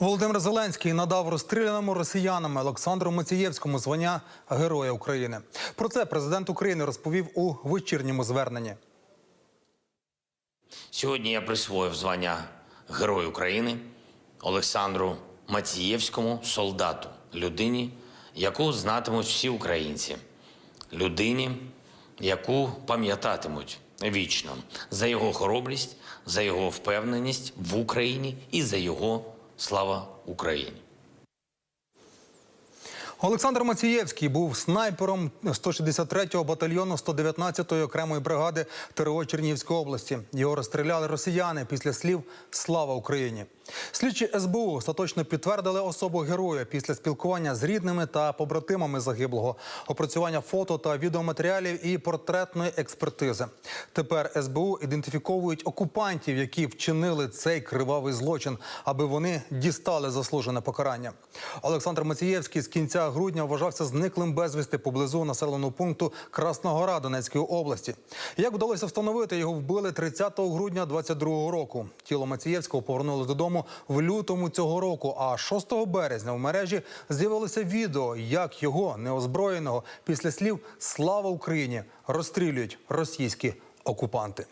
Володимир Зеленський надав розстріляному росіянами Олександру Мацієвському звання Героя України. Про це президент України розповів у вечірньому зверненні. Сьогодні я присвоїв звання Герой України Олександру Мацієвському солдату, людині, яку знатимуть всі українці, людині, яку пам'ятатимуть вічно за його хоробрість, за його впевненість в Україні і за його слава Україні. Олександр Мацієвський був снайпером 163-го батальйону 119-ї окремої бригади ТРО Чернігівської області. Його розстріляли росіяни після слів Слава Україні. Слідчі СБУ остаточно підтвердили особу героя після спілкування з рідними та побратимами загиблого, опрацювання фото та відеоматеріалів і портретної експертизи. Тепер СБУ ідентифіковують окупантів, які вчинили цей кривавий злочин, аби вони дістали заслужене покарання. Олександр Мацієвський з кінця грудня вважався зниклим безвісти поблизу населеного пункту Красногора Донецької області. Як вдалося встановити, його вбили 30 грудня 22 року. Тіло Мацієвського повернули додому в лютому цього року. А 6 березня в мережі з'явилося відео, як його неозброєного після слів Слава Україні розстрілюють російські окупанти.